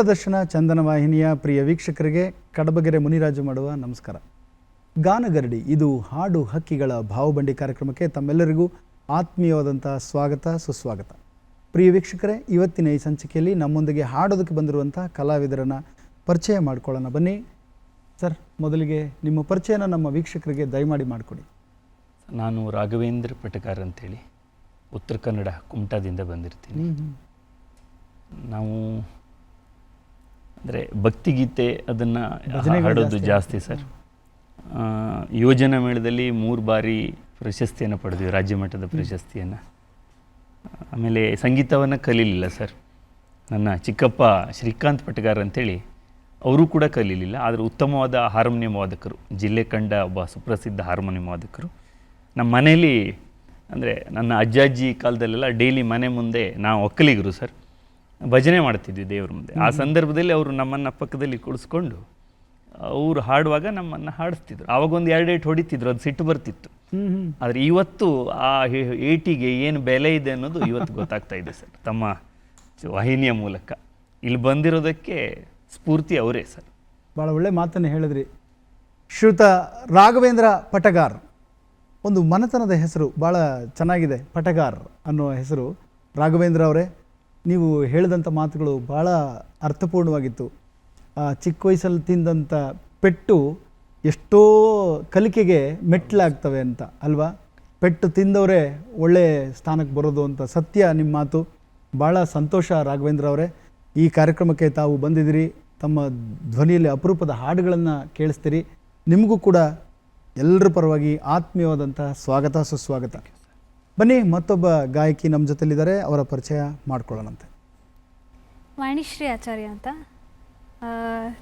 ದೂರದರ್ಶನ ಚಂದನ ವಾಹಿನಿಯ ಪ್ರಿಯ ವೀಕ್ಷಕರಿಗೆ ಕಡಬಗೆರೆ ಮುನಿರಾಜು ಮಾಡುವ ನಮಸ್ಕಾರ. ಗಾನಗರಡಿ ಇದು ಹಾಡು ಹಕ್ಕಿಗಳ ಭಾವಬಂಡಿ ಕಾರ್ಯಕ್ರಮಕ್ಕೆ ತಮ್ಮೆಲ್ಲರಿಗೂ ಆತ್ಮೀಯವಾದಂಥ ಸ್ವಾಗತ ಸುಸ್ವಾಗತ. ಪ್ರಿಯ ವೀಕ್ಷಕರೇ ಇವತ್ತಿನ ಈ ಸಂಚಿಕೆಯಲ್ಲಿ ನಮ್ಮೊಂದಿಗೆ ಹಾಡೋದಕ್ಕೆ ಬಂದಿರುವಂಥ ಕಲಾವಿದರನ್ನು ಪರಿಚಯ ಮಾಡಿಕೊಳ್ಳೋಣ. ಬನ್ನಿ. ಸರ್ ಮೊದಲಿಗೆ ನಿಮ್ಮ ಪರಿಚಯನ ನಮ್ಮ ವೀಕ್ಷಕರಿಗೆ ದಯಮಾಡಿ ಮಾಡಿಕೊಡಿ. ನಾನು ರಾಘವೇಂದ್ರ ಪಟಕಾರ್ ಅಂತೇಳಿ ಉತ್ತರ ಕನ್ನಡ ಕುಮಟಾದಿಂದ ಬಂದಿರ್ತೀನಿ. ನಾವು ಅಂದರೆ ಭಕ್ತಿಗೀತೆ ಅದನ್ನು ಹಾಡೋದು ಜಾಸ್ತಿ ಸರ್. ಯೋಜನಾ ಮೇಳದಲ್ಲಿ ಮೂರು ಬಾರಿ ಪ್ರಶಸ್ತಿಯನ್ನು ಪಡೆದ್ವಿ ರಾಜ್ಯ ಮಟ್ಟದ ಪ್ರಶಸ್ತಿಯನ್ನು. ಆಮೇಲೆ ಸಂಗೀತವನ್ನು ಕಲೀಲಿಲ್ಲ ಸರ್. ನನ್ನ ಚಿಕ್ಕಪ್ಪ ಶ್ರೀಕಾಂತ್ ಪಟ್ಗಾರ್ ಅಂತೇಳಿ ಅವರು ಕೂಡ ಕಲೀಲಿಲ್ಲ ಆದರೆ ಉತ್ತಮವಾದ ಹಾರ್ಮೋನಿಯಂ ವಾದಕರು ಜಿಲ್ಲೆ ಕಂಡ ಒಬ್ಬ ಸುಪ್ರಸಿದ್ಧ ಹಾರ್ಮೋನಿಯಂ ವಾದಕರು. ನಮ್ಮ ಮನೆಯಲ್ಲಿ ಅಂದರೆ ನನ್ನ ಅಜ್ಜಾಜ್ಜಿ ಕಾಲದಲ್ಲೆಲ್ಲ ಡೈಲಿ ಮನೆ ಮುಂದೆ ನಾವು ಒಕ್ಕಲಿಗರು ಸರ್. ಭಜನೆ ಮಾಡ್ತಿದ್ವಿ ದೇವ್ರ ಮುಂದೆ. ಆ ಸಂದರ್ಭದಲ್ಲಿ ಅವರು ನಮ್ಮನ್ನು ಪಕ್ಕದಲ್ಲಿ ಕುಳಿಸ್ಕೊಂಡು ಅವರು ಹಾಡುವಾಗ ನಮ್ಮನ್ನು ಹಾಡಿಸ್ತಿದ್ರು. ಆವಾಗ ಒಂದು ಏಟ್ ಹೊಡಿತಿದ್ರು ಅದು ಸಿಟ್ಟು ಬರ್ತಿತ್ತು. ಆದರೆ ಇವತ್ತು ಆ ಏಟಿಗೆ ಏನು ಬೆಲೆ ಇದೆ ಅನ್ನೋದು ಇವತ್ತು ಗೊತ್ತಾಗ್ತಾ ಇದೆ ಸರ್. ತಮ್ಮ ವಾಹಿನಿಯ ಮೂಲಕ. ಇಲ್ಲಿ ಬಂದಿರೋದಕ್ಕೆ ಸ್ಫೂರ್ತಿ ಅವರೇ ಸರ್. ಭಾಳ ಒಳ್ಳೆ ಮಾತನ್ನು ಹೇಳಿದ್ರಿ. ಶ್ರುತ ರಾಘವೇಂದ್ರ ಪಟಗಾರ್. ಒಂದು ಮನೆತನದ ಹೆಸರು ಭಾಳ ಚೆನ್ನಾಗಿದೆ ಪಟಗಾರ್ ಅನ್ನೋ ಹೆಸರು ರಾಘವೇಂದ್ರ ಅವರೇ. ನೀವು ಹೇಳಿದಂಥ ಮಾತುಗಳು ಭಾಳ ಅರ್ಥಪೂರ್ಣವಾಗಿತ್ತು. ಆ ಚಿಕ್ಕ ವಯಸ್ಸಲ್ಲಿ ತಿಂದಂಥ ಪೆಟ್ಟು ಎಷ್ಟೋ ಕಲಿಕೆಗೆ ಮೆಟ್ಲಾಗ್ತವೆ ಅಂತ, ಅಲ್ವಾ? ಪೆಟ್ಟು ತಿಂದವರೇ ಒಳ್ಳೆ ಸ್ಥಾನಕ್ಕೆ ಬರೋದು ಅಂತ ಸತ್ಯ ನಿಮ್ಮ ಮಾತು. ಭಾಳ ಸಂತೋಷ ರಾಘವೇಂದ್ರ ಅವರೇ. ಈ ಕಾರ್ಯಕ್ರಮಕ್ಕೆ ತಾವು ಬಂದಿದ್ದೀರಿ. ತಮ್ಮ ಧ್ವನಿಯಲ್ಲಿ ಅಪರೂಪದ ಹಾಡುಗಳನ್ನು ಕೇಳಿಸ್ತೀರಿ. ನಿಮಗೂ ಕೂಡ ಎಲ್ಲರ ಪರವಾಗಿ ಆತ್ಮೀಯವಾದಂತಹ ಸ್ವಾಗತ, ಸುಸ್ವಾಗತ. ಬನ್ನಿ ಮತ್ತೊಬ್ಬ ಗಾಯಕಿ ನಮ್ಮ ಜೊತೆಲಿದ್ದಾರೆ ಅವರ ಪರಿಚಯ ಮಾಡ್ಕೊಳ್ಳೋಣಂತೆ. ವಾಣಿಶ್ರೀ ಆಚಾರ್ಯ ಅಂತ. ಆ,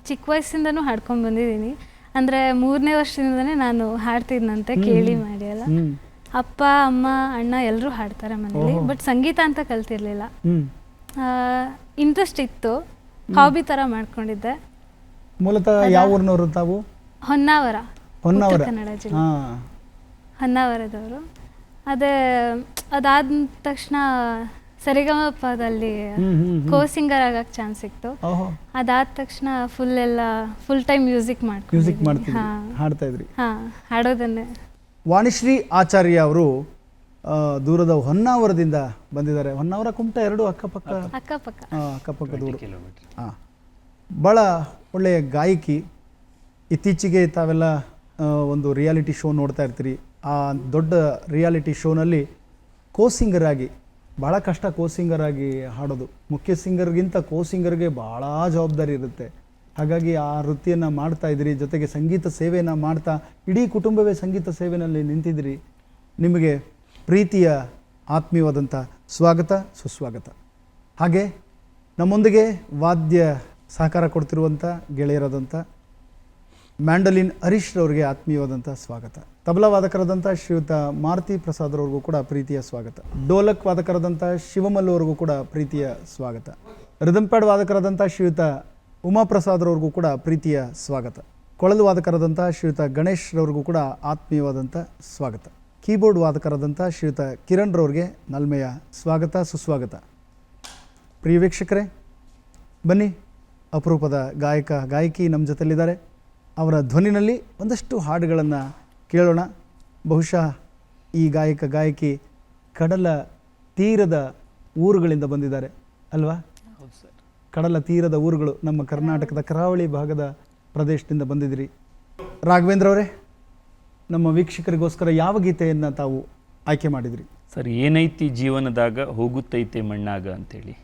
ಚಿಕ್ಕ ವಯಸ್ಸಿಂದನೂ ಹಾಡ್ಕೊಂಡು ಬಂದಿದ್ದೀನಿ. ಅಂದರೆ ಮೂರನೇ ವರ್ಷದಿಂದನೇ ನಾನು ಹಾಡ್ತಿದ್ನಂತೆ ಕೇಳಿ ಮಾಡಿ ಎಲ್ಲ ಅಪ್ಪ ಅಮ್ಮ ಅಣ್ಣ ಎಲ್ಲರೂ ಹಾಡ್ತಾರೆ ಮನೇಲಿ. ಬಟ್ ಸಂಗೀತ ಅಂತ ಕಲ್ತಿರ್ಲಿಲ್ಲ. ಇಂಟ್ರೆಸ್ಟ್ ಇತ್ತು. ಹಾಬಿ ತರ ಮಾಡ್ಕೊಂಡಿದ್ದೆ. ಮೂಲತಃ ಯಾವ ಊರಿನವರು ತಾವು? ಹೊನ್ನಾವರ ಹೊನ್ನಾವರ. ಕನ್ನಡ ಜಿಲ್ಲೆ. ಹೊನ್ನಾವರದವರು. ಅದೇ ಅದಾದ ತಕ್ಷಣ ಸರಿಗಮಪದಲ್ಲಿ ಕೋ ಸಿಂಗರ್ ಆಗಕ್ಕೆ ಚಾನ್ಸ್ ಸಿಕ್ತು ಓಹೋ. ಅದಾದ ತಕ್ಷಣ ಫುಲ್ ಎಲ್ಲ ಫುಲ್ ಟೈಮ್ ಮ್ಯೂಸಿಕ್ ಮ್ಯೂಸಿಕ್ ಮಾಡ್ತೀನಿ ಮಾಡ್ತಿದ್ರಿ. ಹಾಡ್ತಾ ಇದ್ರಿ. ಹಾ ಹಾಡೋದನ್ನೇ. ವಾಣಿಶ್ರೀ ಆಚಾರ್ಯ ಅವರು ದೂರದ ಹೊನ್ನಾವರದಿಂದ ಬಂದಿದ್ದಾರೆ. ಹೊನ್ನಾವರ ಕುಮಟ ಎರಡು ಅಕ್ಕಪಕ್ಕ. ಅಕ್ಕಪಕ್ಕ. ಅಕ್ಕಪಕ್ಕ ದೂರ. ಹಾಂ. ಭಾಳ ಒಳ್ಳೆಯ ಗಾಯಕಿ. ಇತ್ತೀಚೆಗೆ ತಾವೆಲ್ಲ ಒಂದು ರಿಯಾಲಿಟಿ ಶೋ ನೋಡ್ತಾ ಇರ್ತೀರಿ. ಆ ದೊಡ್ಡ ರಿಯಾಲಿಟಿ ಶೋನಲ್ಲಿ ಕೋ ಸಿಂಗರ್ ಆಗಿ ಭಾಳ ಕಷ್ಟ ಕೋ ಸಿಂಗರ್ ಆಗಿ ಹಾಡೋದು. ಮುಖ್ಯ ಸಿಂಗರ್ಗಿಂತ ಕೋ ಸಿಂಗರ್ಗೆ ಭಾಳ ಜವಾಬ್ದಾರಿ ಇರುತ್ತೆ. ಹಾಗಾಗಿ ಆ ವೃತ್ತಿಯನ್ನು ಮಾಡ್ತಾ ಇದ್ದೀರಿ, ಜೊತೆಗೆ ಸಂಗೀತ ಸೇವೆಯನ್ನು ಮಾಡ್ತಾ, ಇಡೀ ಕುಟುಂಬವೇ ಸಂಗೀತ ಸೇವೆಯಲ್ಲಿ ನಿಂತಿದ್ದೀರಿ. ನಿಮಗೆ ಪ್ರೀತಿಯ ಆತ್ಮೀಯವಾದಂಥ ಸ್ವಾಗತ, ಸುಸ್ವಾಗತ. ಹಾಗೆ ನಮ್ಮೊಂದಿಗೆ ವಾದ್ಯ ಸಹಕಾರ ಕೊಡ್ತಿರುವಂಥ ಗೆಳೆಯರಾದಂಥ ಮ್ಯಾಂಡಲಿನ್ ಹರೀಶ್ ರವರಿಗೆ ಆತ್ಮೀಯವಾದಂಥ ಸ್ವಾಗತ. ತಬಲಾ ವಾದಕರಾದಂಥ ಶ್ರೀಯುತ ಮಾರುತಿ ಪ್ರಸಾದ್ ರವ್ರಿಗೂ ಕೂಡ ಪ್ರೀತಿಯ ಸ್ವಾಗತ. ಡೋಲಕ್ ವಾದಕರಾದಂಥ ಶಿವಮಲ್ಲು ಅವ್ರಿಗೂ ಕೂಡ ಪ್ರೀತಿಯ ಸ್ವಾಗತ. ರಿದಂಪ್ಯಾಡ್ ವಾದಕರಾದಂಥ ಶ್ರೀಯುತ ಉಮಾಪ್ರಸಾದ್ ಅವ್ರಿಗೂ ಕೂಡ ಪ್ರೀತಿಯ ಸ್ವಾಗತ. ಕೊಳಲು ವಾದಕರಾದಂಥ ಶ್ರೀಯುತ ಗಣೇಶ್ ರವರಿಗೂ ಕೂಡ ಆತ್ಮೀಯವಾದಂಥ ಸ್ವಾಗತ. ಕೀಬೋರ್ಡ್ ವಾದಕರಾದಂಥ ಶ್ರೀಯುತ ಕಿರಣ್ ರವ್ರಿಗೆ ನಲ್ಮೆಯ ಸ್ವಾಗತ, ಸುಸ್ವಾಗತ. ಪ್ರಿಯ ವೀಕ್ಷಕರೇ, ಬನ್ನಿ, ಅಪರೂಪದ ಗಾಯಕ, ಗಾಯಕಿ ನಮ್ಮ ಜೊತೆಲಿದ್ದಾರೆ ಅವರ ಧ್ವನಿನಲ್ಲಿ ಒಂದಷ್ಟು ಹಾಡುಗಳನ್ನು ಕೇಳೋಣ. ಬಹುಶಃ ಈ ಗಾಯಕ ಗಾಯಕಿ ಕಡಲ ತೀರದ ಊರುಗಳಿಂದ ಬಂದಿದ್ದಾರೆ ಅಲ್ವಾ? ಹೌದು ಸರ್. ಕಡಲ ತೀರದ ಊರುಗಳು ನಮ್ಮ ಕರ್ನಾಟಕದ ಕರಾವಳಿ ಭಾಗದ ಪ್ರದೇಶದಿಂದ ಬಂದಿದ್ದೀರಿ. ರಾಘವೇಂದ್ರ ಅವರೇ ನಮ್ಮ ವೀಕ್ಷಕರಿಗೋಸ್ಕರ ಯಾವ ಗೀತೆಯನ್ನು ತಾವು ಆಯ್ಕೆ ಮಾಡಿದ್ರಿ? ಸರ್ ಏನೈತಿ ಜೀವನದಾಗ ಹೋಗುತ್ತೈತೆ ಮಣ್ಣಾಗ ಅಂತೇಳಿ.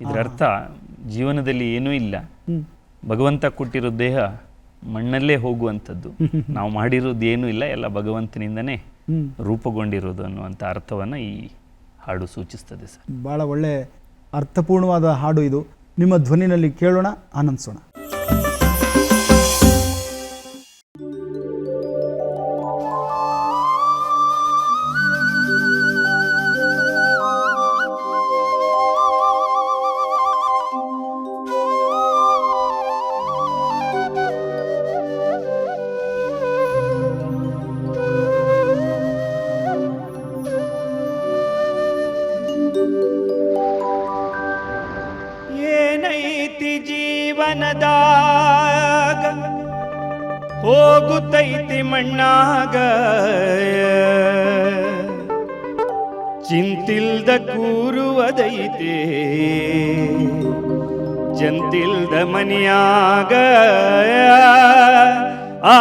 ಇದರ ಅರ್ಥ ಜೀವನದಲ್ಲಿ ಏನೂ ಇಲ್ಲ. ಹ್ಞೂ ಭಗವಂತ ಕೊಟ್ಟಿರೋ ದೇಹ ಮಣ್ಣಲ್ಲೇ ಹೋಗುವಂಥದ್ದು. ನಾವು ಮಾಡಿರೋದು ಏನೂ ಇಲ್ಲ ಎಲ್ಲ ಭಗವಂತನಿಂದನೇ ರೂಪುಗೊಂಡಿರೋದು ಅನ್ನುವಂಥ ಅರ್ಥವನ್ನು ಈ ಹಾಡು ಸೂಚಿಸ್ತದೆ ಸರ್. ಭಾಳ ಒಳ್ಳೆ ಅರ್ಥಪೂರ್ಣವಾದ ಹಾಡು ಇದು. ನಿಮ್ಮ ಧ್ವನಿನಲ್ಲಿ ಕೇಳೋಣ ಆನಂದಿಸೋಣ. ಹೋಗುತ್ತೈತಿ ಮಣ್ಣಾಗ ಚಿಂತಿಲ್ದ ಕೂರುವುದೈತೆ ಜಂತಿಲ್ದ ಮನಿಯಾಗ ಆ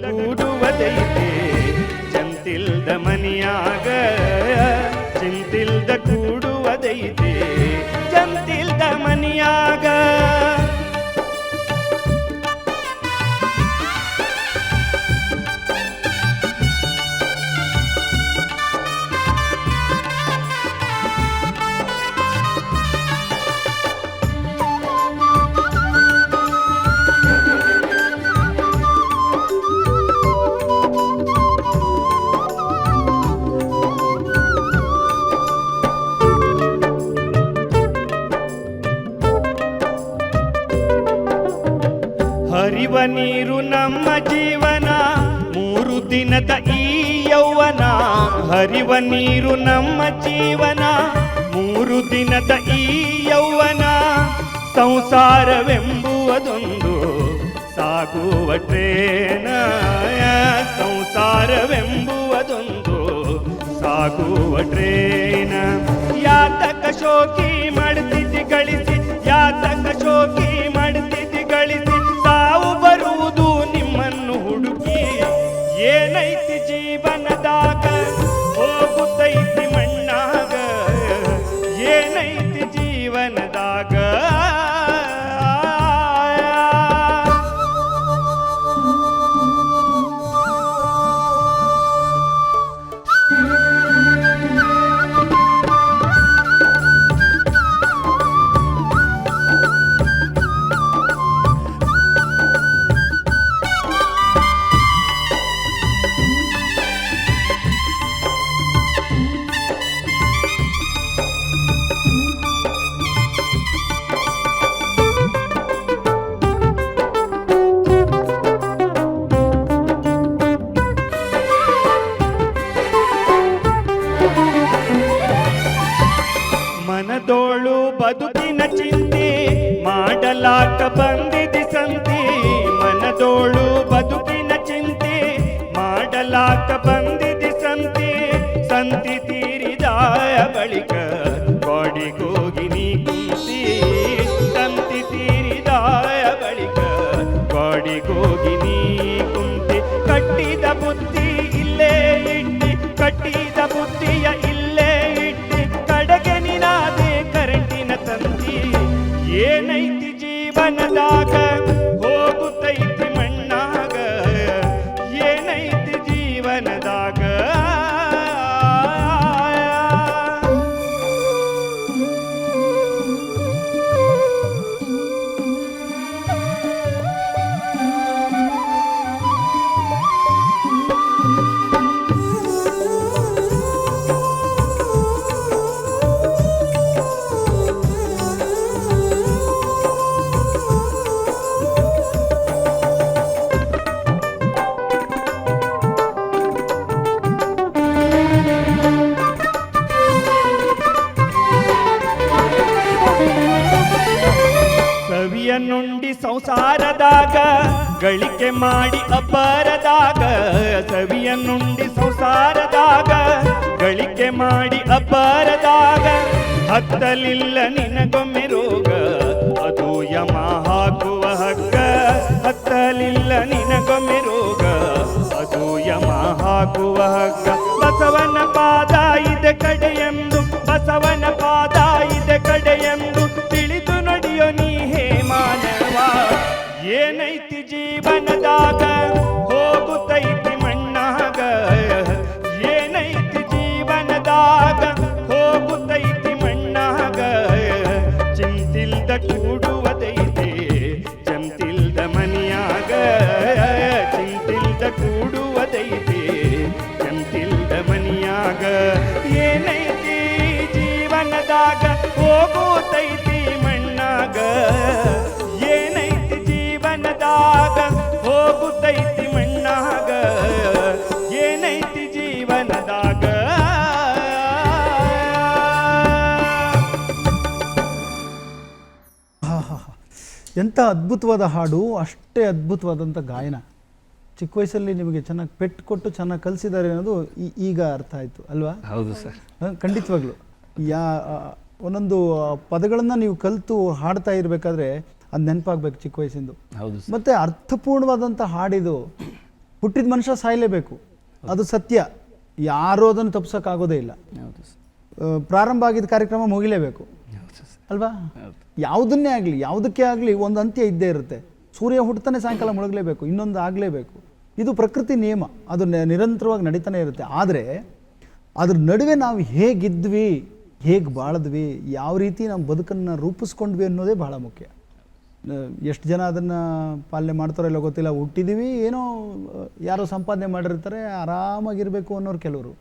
ಕೂಡುವುದೈತಿ ಚಂತಿಲ್ದ ಮನಿಯಾಗ ಚಿಂತಿಲ್ದ ಕೂಡುವುದೈತೆ ಚಂತಿಲ್ದ ಮನಿಯಾಗ. ಹರಿವ ನೀರು ನಮ್ಮ ಜೀವನ, ಮೂರು ದಿನದ ಈ ಯೌವನ. ಹರಿವ ನೀರು ನಮ್ಮ ಜೀವನ, ಮೂರು ದಿನದ ಈ ಯೌವನ. ಸಂಸಾರವೆಂಬುವುದೊಂದು ಸಾಗುವ ಟ್ರೇನ, ಸಂಸಾರವೆಂಬುವುದೊಂದು ಸಾಗುವ ಟ್ರೇನ. ಯಾತಕ ಶೋಕಿ ಮಾಡ್ತಿದ್ದಿ ಗಳಿಸಿ, ಯಾತಕ ಶೋಕಿ ಏನೈತಿ ಜೀವನದಾಗ ಹೋಗುತ್ತೈತಿ ಗಳಿಕೆ ಮಾಡಿ ಅಬ್ಬರದಾಗ ಸವಿಯನ್ನುಂಡಿ ಸಂಸಾರದಾಗ, ಗಳಿಕೆ ಮಾಡಿ ಅಬ್ಬರದಾಗ, ಹತ್ತಲಿಲ್ಲ ನಿನಗೊಮ್ಮೆ ರೋಗ, ಅದು ಯಮ ಹಾಕುವ ಹಗ್ಗ, ಹತ್ತಲಿಲ್ಲ ನಿನಗೊಮ್ಮೆ ರೋಗ, ಅದು ಯಮ ಹಾಕುವ ಹಗ್ಗ. ಬಸವನ ಪಾದ ಇದೆ ಕಡೆಯೆಂದು, ಬಸವನ ಪಾದ ಜೀವನದಾಗ ಹೋಗುತ್ತೈತಿ ಮಣ್ಣಾಗ ಏನೈತಿ ಜೀವನದಾಗ ಹೋಗುತ್ತೈತಿ ಮಣ್ಣಾಗ ಚಿಂತಿಲ್ದ ಕೂಡುವುದೈತೆ ಎಂಥ ಅದ್ಭುತವಾದ ಹಾಡು ಅಷ್ಟೇ ಅದ್ಭುತವಾದಂಥ ಗಾಯನ. ಚಿಕ್ಕ ವಯಸ್ಸಲ್ಲಿ ನಿಮಗೆ ಚೆನ್ನಾಗಿ ಪೆಟ್ಟು ಕೊಟ್ಟು ಚೆನ್ನಾಗಿ ಕಲಿಸಿದ್ದಾರೆ ಅನ್ನೋದು ಈಗ ಅರ್ಥ ಆಯಿತು ಅಲ್ವಾ? ಹೌದು ಸರ್. ಖಂಡಿತವಾಗ್ಲು. ಯಾ ಒಂದೊಂದು ಪದಗಳನ್ನು ನೀವು ಕಲಿತು ಹಾಡ್ತಾ ಇರಬೇಕಾದ್ರೆ ಅದು ನೆನಪಾಗಬೇಕು ಚಿಕ್ಕ ವಯಸ್ಸಿಂದು. ಹೌದು ಮತ್ತು ಅರ್ಥಪೂರ್ಣವಾದಂಥ ಹಾಡಿದು ಹುಟ್ಟಿದ ಮನುಷ್ಯ ಸಾಯಲೇಬೇಕು. ಅದು ಸತ್ಯ. ಯಾರೂ ಅದನ್ನು ತಪ್ಸೋಕ್ಕಾಗೋದೇ ಇಲ್ಲ. ಪ್ರಾರಂಭ ಆಗಿದ್ದ ಕಾರ್ಯಕ್ರಮ ಮುಗಿಲೇಬೇಕು. ಅಲ್ವಾ? ಯಾವುದನ್ನೇ ಆಗಲಿ, ಯಾವುದಕ್ಕೆ ಆಗಲಿ ಒಂದು ಅಂತ್ಯ ಇದ್ದೇ ಇರುತ್ತೆ. ಸೂರ್ಯ ಹುಟ್ಟತಾನೆ ಸಾಯಂಕಾಲ ಮುಳುಗಲೇಬೇಕು, ಇನ್ನೊಂದು ಆಗಲೇಬೇಕು. ಇದು ಪ್ರಕೃತಿ ನಿಯಮ. ಅದು ನಿರಂತರವಾಗಿ ನಡೀತಾನೆ ಇರುತ್ತೆ. ಆದರೆ, ಅದ್ರ ನಡುವೆ ನಾವು ಹೇಗಿದ್ವಿ, ಹೇಗೆ ಬಾಳಿದ್ವಿ, ಯಾವ ರೀತಿ ನಮ್ಮ ಬದುಕನ್ನು ರೂಪಿಸ್ಕೊಂಡ್ವಿ ಅನ್ನೋದೇ ಬಹಳ ಮುಖ್ಯ. ಎಷ್ಟು ಜನ ಅದನ್ನು ಪಾಲನೆ ಮಾಡ್ತಾರೋ ಇಲ್ಲ ಗೊತ್ತಿಲ್ಲ. ಹುಟ್ಟಿದ್ದೀವಿ ಏನೋ ಯಾರೋ ಸಂಪಾದನೆ ಮಾಡಿರ್ತಾರೆ, ಆರಾಮಾಗಿರಬೇಕು ಅನ್ನೋರು ಕೆಲವರು.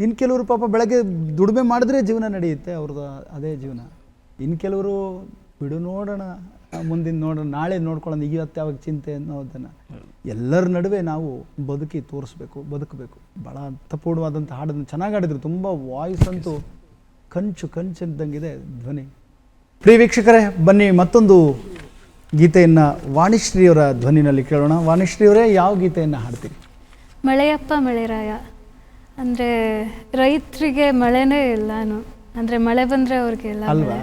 ಇನ್ನು ಕೆಲವರು ಪಾಪ ಬೆಳಗ್ಗೆ ದುಡಿಮೆ ಮಾಡಿದ್ರೆ ಜೀವನ ನಡೆಯುತ್ತೆ ಅವ್ರದ್ದು ಅದೇ ಜೀವನ. ಇನ್ನು ಕೆಲವರು ಬಿಡು ನೋಡೋಣ, ಮುಂದಿನ ನೋಡೋಣ, ನಾಳೆ ನೋಡ್ಕೊಳ್ಳೋಣ ಇವತ್ತು ಯಾವಾಗ ಚಿಂತೆ ಅನ್ನೋದನ್ನು. ಎಲ್ಲರ ನಡುವೆ ನಾವು ಬದುಕಿ ತೋರಿಸ್ಬೇಕು, ಬದುಕಬೇಕು. ಭಾಳ ಅರ್ಥಪೂರ್ಣವಾದಂಥ ಹಾಡನ್ನು ಚೆನ್ನಾಗಿ ಆಡಿದ್ರು ತುಂಬ ವಾಯ್ಸ್ ಅಂತೂ ಕಂಚು ಕಂಚಿದ್ದಂಗಿದೆ ಧ್ವನಿ. ಪ್ರಿಯ ವೀಕ್ಷಕರೇ, ಬನ್ನಿ ಮತ್ತೊಂದು ಗೀತೆಯನ್ನು ವಾಣಿಶ್ರೀಯವರ ಧ್ವನಿನಲ್ಲಿ ಕೇಳೋಣ. ವಾಣಿಶ್ರೀಯವರೇ, ಯಾವ ಗೀತೆಯನ್ನು ಹಾಡ್ತೀರಿ? ಮಳೆಯಪ್ಪ ಮಳೆರಾಯ. ಅಂದರೆ ರೈತರಿಗೆ ಮಳೆನೇ ಇಲ್ಲಾನು ಅಂದರೆ ಮಳೆ ಬಂದ್ರೆ ಅವ್ರಿಗೆ ಅಲ್ವಾ?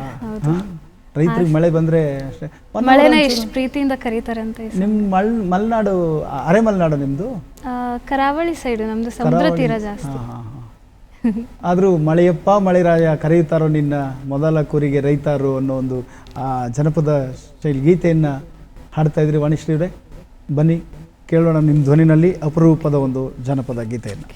ರೈತರಿಗೆ ಮಳೆ ಬಂದ್ರೆ ಅಷ್ಟೇ. ಮಳೆನ ಎಷ್ಟು ಪ್ರೀತಿಯಿಂದ ಕರೀತಾರೆ ಅಂತ ನಿಮ್ ಮಲ್ನಾಡು ಮಳ್ ಮಲೆನಾಡು ಅರೆ ಮಲೆನಾಡು ನಿಮ್ದು ಕರಾವಳಿ ಸೈಡ್ ನಮ್ದು ಸಮುದ್ರ ತೀರ ಜಾಸ್ತಿ. ಆದರೂ ಮಳೆಯಪ್ಪ ಮಳೆರಾಯ ಕರೆಯುತ್ತಾರೋ ನಿನ್ನ ಮೊದಲ ಕೂರಿಗೆ ರೈತಾರು ಅನ್ನೋ ಒಂದು ಆ ಜನಪದ ಶೈಲಿ ಗೀತೆಯನ್ನು ಹಾಡ್ತಾ ಇದ್ರಿ ವಾಣಿಶ್ರೀವ್ರೆ ಬನ್ನಿ ಕೇಳೋಣ ನಿಮ್ಮ ಧ್ವನಿನಲ್ಲಿ ಅಪರೂಪದ ಒಂದು ಜನಪದ ಗೀತೆಯನ್ನು.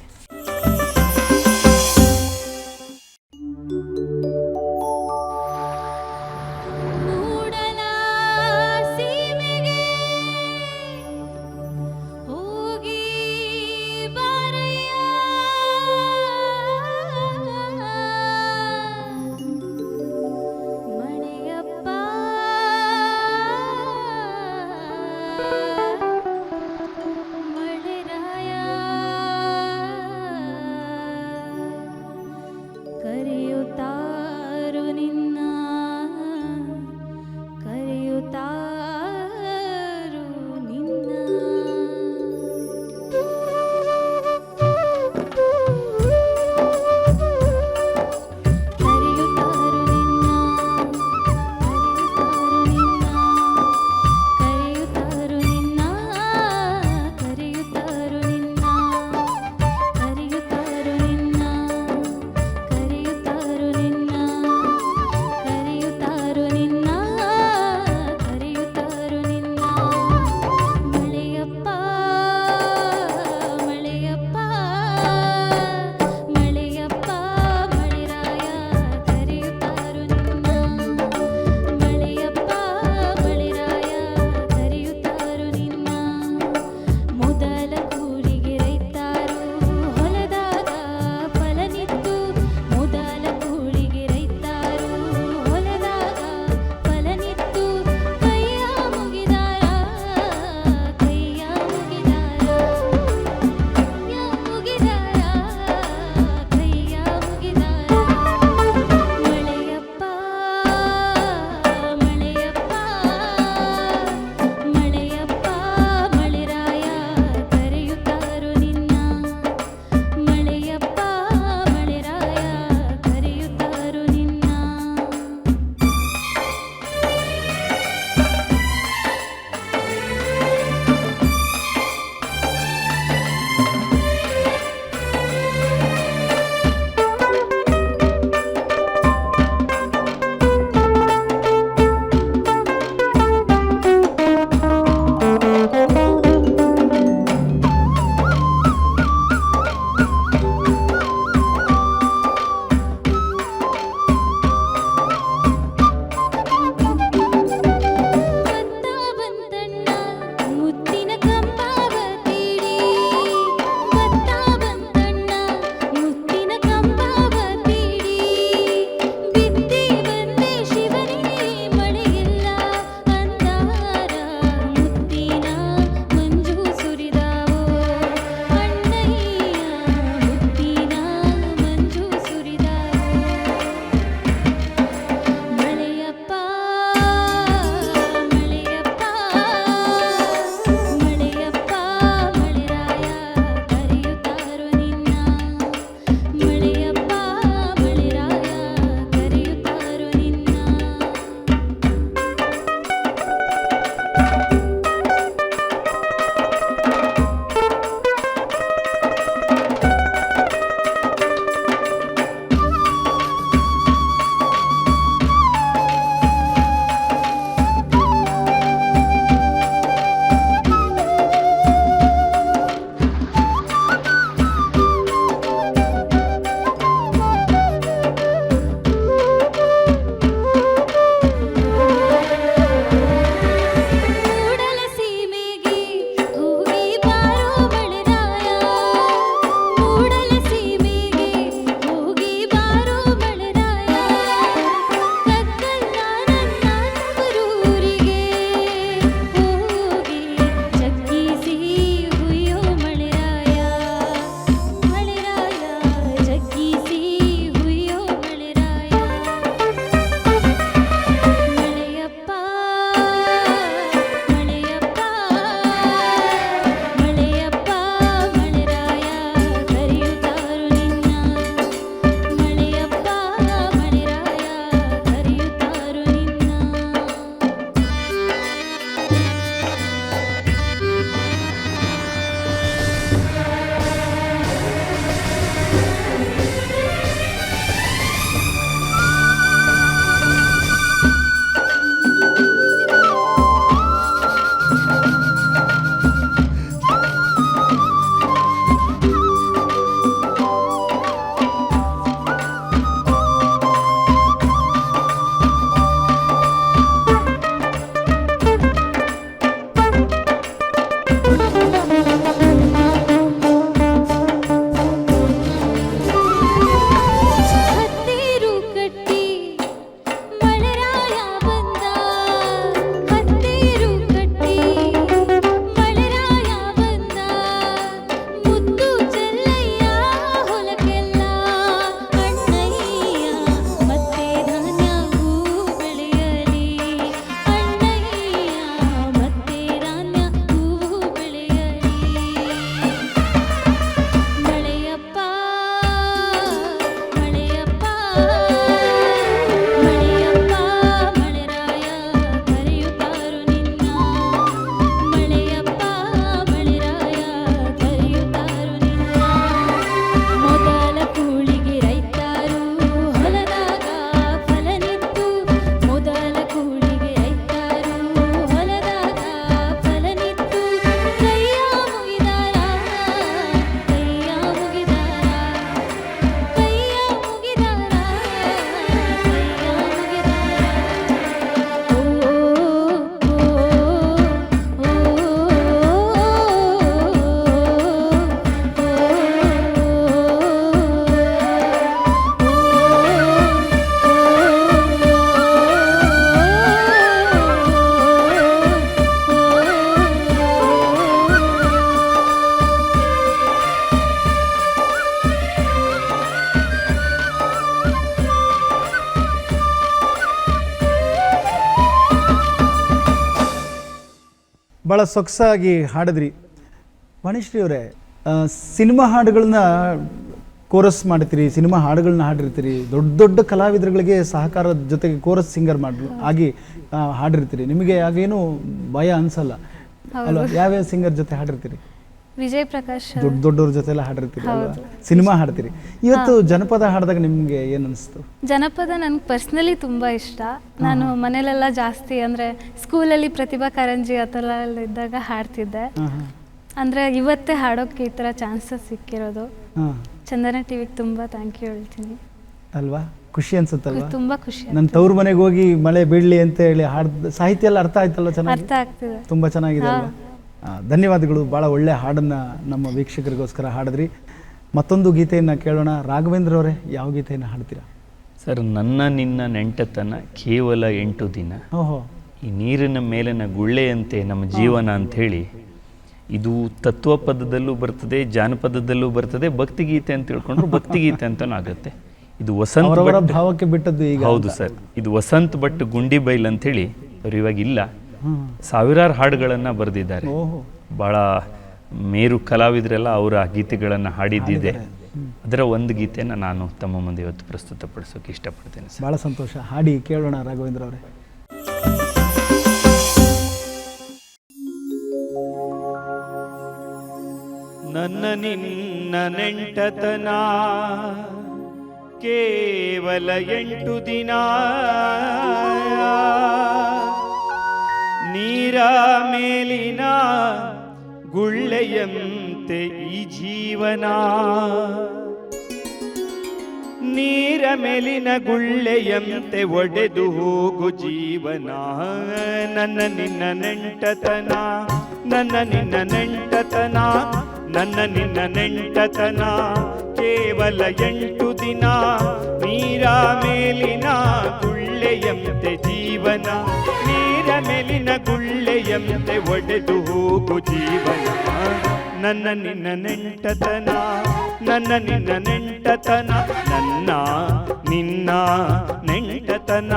ಭಾಳ ಸೊಗಸಾಗಿ ಹಾಡಿದ್ರಿ. ವಾಣಿಶ್ರೀ ಅವರೇ ಸಿನಿಮಾ ಹಾಡುಗಳನ್ನ ಕೋರಸ್ ಮಾಡ್ತೀರಿ ಸಿನಿಮಾ ಹಾಡುಗಳನ್ನ ಹಾಡಿರ್ತೀರಿ ದೊಡ್ಡ ದೊಡ್ಡ ಕಲಾವಿದರುಗಳಿಗೆ ಸಹಕಾರದ ಜೊತೆಗೆ ಕೋರಸ್ ಸಿಂಗರ್ ಮಾಡಿ ಆಗಿ ಹಾಡಿರ್ತೀರಿ. ನಿಮಗೆ ಆಗೇನು ಭಯ ಅನ್ಸಲ್ಲ. ಅಲ್ವಾ? ಯಾವ್ಯಾವ ಸಿಂಗರ್ ಜೊತೆ ಹಾಡಿರ್ತೀರಿ? ವಿಜಯ್ ಪ್ರಕಾಶ್ ದೊಡ್ಡ ದೊಡ್ಡವ್ರ ಜೊತೆ ಎಲ್ಲ ಹಾಡಿರ್ತೀರಿ ಅಲ್ವಾ? ಸಿನಿಮಾ ಹಾಡ್ತೀರಿ. ಇವತ್ತು ಜನಪದ ಹಾಡಿದಾಗ ನಿಮಗೆ ಏನ್ ಅನಿಸ್ತು? ಜನಪದ ನನಗೆ ಪರ್ಸ್ನಲಿ ತುಂಬಾ ಇಷ್ಟ. ನಾನು ಮನೇಲೆಲ್ಲ ಜಾಸ್ತಿ ಅಂದರೆ ಸ್ಕೂಲಲ್ಲಿ ಪ್ರತಿಭಾ ಕಾರಂಜಿ ಆ ಥರ ಎಲ್ಲ ಇದ್ದಾಗ ಹಾಡ್ತಿದ್ದೆ. ಅಂದ್ರೆ ಇವತ್ತೇ ಹಾಡೋಕೆ ಈ ತರ ಚಾನ್ಸಸ್ ಸಿಕ್ಕಿರೋದು. ಚಂದನ ಟಿವಿಗೆ ತುಂಬಾ ಥ್ಯಾಂಕ್ ಯು ಹೇಳ್ತೀನಿ. ಅಲ್ವಾ? ಖುಷಿ ಅನ್ಸುತ್ತಲ್ಲ ತುಂಬಾ ಖುಷಿ ನನ್ನ ತವ್ರ ಮನೆಗೆ ಹೋಗಿ ಮಳೆ ಬೀಳಲಿ ಅಂತ ಹೇಳಿ ಹಾಡ್ ಸಾಹಿತ್ಯ ಎಲ್ಲ ಅರ್ಥ ಆಯ್ತಲ್ಲ ಚೆನ್ನಾಗಿ? ಅರ್ಥ ಆಗ್ತಿದೆ. ತುಂಬಾ ಚೆನ್ನಾಗಿದೆ ಅಲ್ವಾ? ಧನ್ಯವಾದಗಳು. ಭಾಳ ಒಳ್ಳೆ ಹಾಡನ್ನು ನಮ್ಮ ವೀಕ್ಷಕರಿಗೋಸ್ಕರ ಹಾಡಿದ್ರಿ. ಮತ್ತೊಂದು ಗೀತೆಯನ್ನು ಕೇಳೋಣ. ರಾಘವೇಂದ್ರ ಅವರೇ ಯಾವ ಗೀತೆಯನ್ನು ಹಾಡ್ತೀರಾ? ಸರ್ ನನ್ನ ನಿನ್ನ ನೆಂಟತನ ಕೇವಲ ಎಂಟು ದಿನ. ಓಹೋ. ಈ ನೀರಿನ ಮೇಲಿನ ಗುಳ್ಳೆಯಂತೆ ನಮ್ಮ ಜೀವನ ಅಂಥೇಳಿ ಇದು ತತ್ವ ಪದದಲ್ಲೂ ಬರ್ತದೆ ಜಾನಪದದಲ್ಲೂ ಬರ್ತದೆ ಭಕ್ತಿಗೀತೆ ಅಂತ ತಿಳ್ಕೊಂಡ್ರು ಭಕ್ತಿಗೀತೆ ಅಂತಲೂ ಆಗುತ್ತೆ. ಇದು ವಸಂತ ಭಾವಕ್ಕೆ ಬಿಟ್ಟದ್ದು ಈಗ ಹೌದು ಸರ್. ಇದು ವಸಂತ ಭಟ್ ಗುಂಡಿ ಬೈಲ್ ಅಂತೇಳಿ ಅವ್ರು ಇವಾಗ ಇಲ್ಲ. ಹ್ಮ್. ಸಾವಿರಾರು ಹಾಡುಗಳನ್ನು ಬರೆದಿದ್ದಾರೆ. ಓಹೋ. ಭಾಳ ಮೇರು ಕಲಾವಿದರೆಲ್ಲ ಅವರ ಗೀತೆಗಳನ್ನು ಹಾಡಿದ್ದಿದೆ. ಅದರ ಒಂದು ಗೀತೆನ ನಾನು ತಮ್ಮ ಮುಂದೆ ಇವತ್ತು ಪ್ರಸ್ತುತಪಡಿಸೋಕೆ ಇಷ್ಟಪಡ್ತೇನೆ ಸರ್. ಭಾಳ ಸಂತೋಷ. ಹಾಡಿ ಕೇಳೋಣ ರಾಘವೇಂದ್ರ ಅವರೇ. ನನ್ನ ನಿನ್ನ ನೆಂಟತನ ಕೇವಲ ಎಂಟು ದಿನ. ನೀರ ಮೇಲಿನ ಗುಳ್ಳೆಯಂತೆ ಈ ಜೀವನ. ನೀರ ಮೇಲಿನ ಗುಳ್ಳೆಯಂತೆ ಒಡೆದು ಹೋಗು ಜೀವನ. ನನ್ನ ನಿನ್ನ ನೆಂಟತನ, ನನ್ನ ನಿನ್ನ ನೆಂಟತನ, ನನ್ನ ನಿನ್ನ ನೆಂಟತನ. ಕೇವಲ ಎಂಟು ದಿನ ನೀರ ಮೇಲಿನ ಗುಳ್ಳೆಯಂತೆ ಜೀವನ ನೀರ ಮೇಲಿನ ಗುಳ್ಳೆಯಂತೆ ಒಡೆದು ಹೋಗು ಜೀವನ. ನನ್ನ ನಿನ್ನ ನೆಂಟತನ, ನನ್ನ ನಿನ್ನ ನೆಂಟತನ, ನನ್ನ ನಿನ್ನ ನೆಂಟತನ.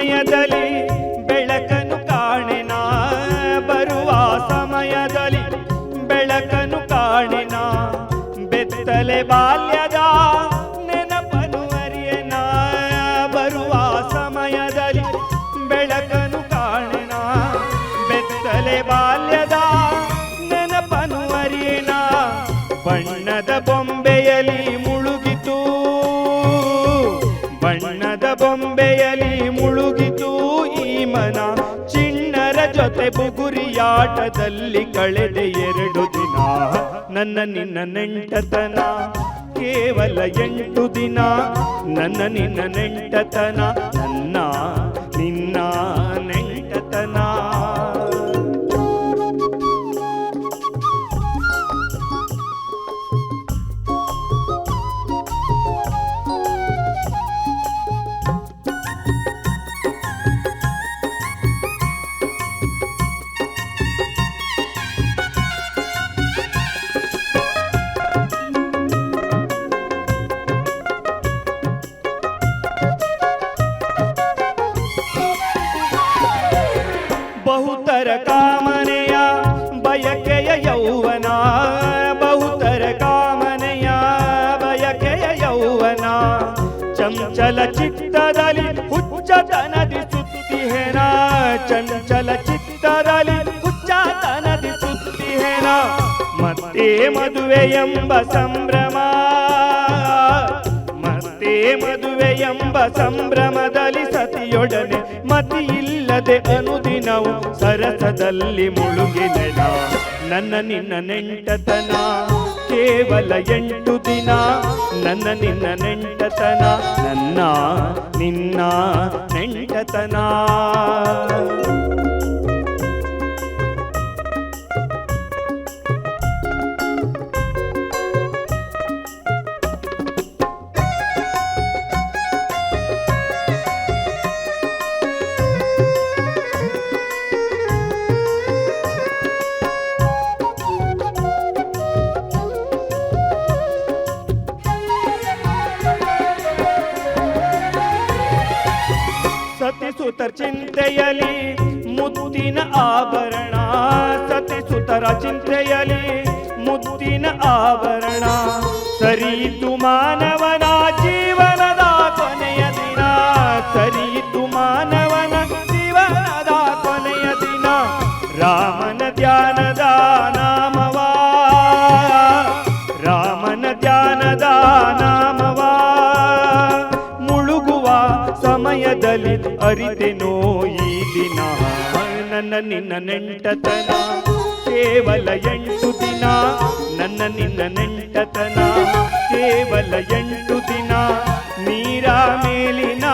ಸಮಯದಲ್ಲಿ ಬುಗುರಿಯಾಟದಲ್ಲಿ ಕಳೆದೆ ಎರಡು ದಿನ. ನನ್ನ ನಿನ್ನ ನೆಂಟತನ ಕೇವಲ ಎಂಟು ದಿನ. ನನ್ನ ನಿನ್ನ ನೆಂಟತನ ನನ್ನ, ನಿನ್ನ ಚಂಚಲ ಚಿತ್ತದಲ್ಲಿ ಹುಚ್ಚತನದಿ ಸುತ್ತಿಹೆನ ಮತ್ತೆ ಮದುವೆ ಎಂಬ ಸಂಭ್ರಮ ಮತ್ತೆ ಮದುವೆ ಎಂಬ ಸಂಭ್ರಮದಲ್ಲಿ ಸತಿಯೊಡನೆ ಇಲ್ಲದೆ ಅನುದಿನವು ಸರಸದಲ್ಲಿ ಮುಳುಗಿದೆನ ನನ್ನ ನಿನ್ನ ನೆಂಟತನ ಕೇವಲ ಎಂಟು ದಿನ. ನನ್ನ ನಿನ್ನ ನೆಂಟತನ ನನ್ನ ನಿನ್ನ ನೆಂಟತನ. ಚಿಂತೆಯಲಿ ಮುತ್ತಿನ ಆಭರಣ ಸತಿಸುತರ ಚಿಂತೆಯಲಿ ಮುತ್ತಿನ ಆಭರಣ. ಸರಿಯಿತು ಮಾನವನ ಜೀವನದ ಕೊನೆಯ ದಿನ ಸರಿಯಿತು ನನ್ನ ನಿನ್ನ ನೆಂಟತನ ಕೇವಲ ಎಂಟು ದಿನ ನನ್ನ ನಿನ್ನ ನೆಂಟತನ ಕೇವಲ ಎಂಟು ದಿನ ನೀರ ಮೇಲಿನ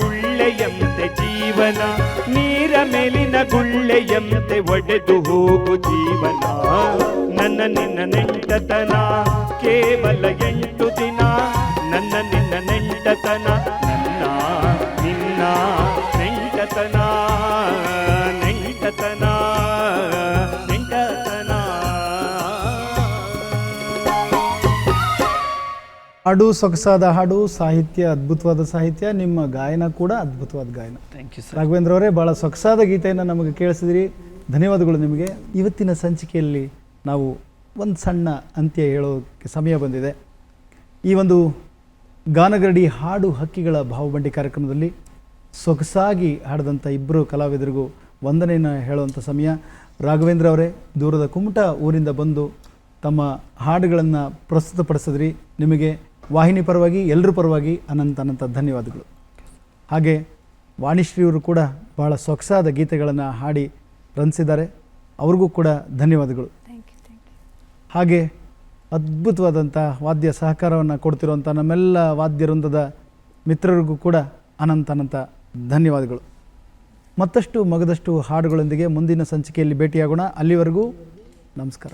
ಗುಳ್ಳೆಯಂತೆ ಜೀವನ ನೀರ ಮೇಲಿನ ಗುಳ್ಳೆಯಂತೆ ಒಡೆದು ಹೋಗು ಜೀವನ ನನ್ನ ನಿನ್ನ ನೆಂಟತನ ಕೇವಲ ಎಂಟು ದಿನ ನನ್ನ ನಿನ್ನ ನೆಂಟತನ ನನ್ನ ನಿನ್ನ ನೆಂಟತನ ಹಾಡು ಸೊಗಸಾದ ಹಾಡು ಸಾಹಿತ್ಯ ಅದ್ಭುತವಾದ ಸಾಹಿತ್ಯ ನಿಮ್ಮ ಗಾಯನ ಕೂಡ ಅದ್ಭುತವಾದ ಗಾಯನ. ಥ್ಯಾಂಕ್ ಯು ಸರ್ ರಾಘವೇಂದ್ರ ಅವರೇ ಭಾಳ ಸೊಗಸಾದ ಗೀತೆಯನ್ನು ನಮಗೆ ಕೇಳಿಸಿದ್ರಿ. ಧನ್ಯವಾದಗಳು ನಿಮಗೆ. ಇವತ್ತಿನ ಸಂಚಿಕೆಯಲ್ಲಿ ನಾವು ಒಂದು ಸಣ್ಣ ಅಂತ್ಯ ಹೇಳೋಕ್ಕೆ ಸಮಯ ಬಂದಿದೆ. ಈ ಒಂದು ಗಾನಗರಡಿ ಹಾಡು ಹಕ್ಕಿಗಳ ಭಾವಬಂಡಿ ಕಾರ್ಯಕ್ರಮದಲ್ಲಿ ಸೊಗಸಾಗಿ ಹಾಡಿದಂಥ ಇಬ್ಬರು ಕಲಾವಿದರಿಗೂ ವಂದನೆಯನ್ನು ಹೇಳುವಂಥ ಸಮಯ. ರಾಘವೇಂದ್ರ ಅವರೇ ದೂರದ ಕುಮಟ ಊರಿಂದ ಬಂದು ತಮ್ಮ ಹಾಡುಗಳನ್ನು ಪ್ರಸ್ತುತಪಡಿಸಿದ್ರಿ. ನಿಮಗೆ ವಾಹಿನಿ ಪರವಾಗಿ ಎಲ್ಲರ ಪರವಾಗಿ ಅನಂತ ಅನಂತ ಧನ್ಯವಾದಗಳು. ಹಾಗೆ ವಾಣಿಶ್ರೀಯವರು ಕೂಡ ಬಹಳ ಸೊಗಸಾದ ಗೀತೆಗಳನ್ನು ಹಾಡಿ ರಂಜಿಸಿದ್ದಾರೆ ಅವ್ರಿಗೂ ಕೂಡ ಧನ್ಯವಾದಗಳು. ಥ್ಯಾಂಕ್ ಯು ಥ್ಯಾಂಕ್ ಯು ಹಾಗೆ ಅದ್ಭುತವಾದಂಥ ವಾದ್ಯ ಸಹಕಾರವನ್ನು ಕೊಡ್ತಿರುವಂಥ ನಮ್ಮೆಲ್ಲ ವಾದ್ಯ ವೃಂದದ ಮಿತ್ರರಿಗೂ ಕೂಡ ಅನಂತ ಅನಂತ ಧನ್ಯವಾದಗಳು. ಮತ್ತಷ್ಟು ಮಗದಷ್ಟು ಹಾಡುಗಳೊಂದಿಗೆ ಮುಂದಿನ ಸಂಚಿಕೆಯಲ್ಲಿ ಭೇಟಿಯಾಗೋಣ. ಅಲ್ಲಿವರೆಗೂ ನಮಸ್ಕಾರ.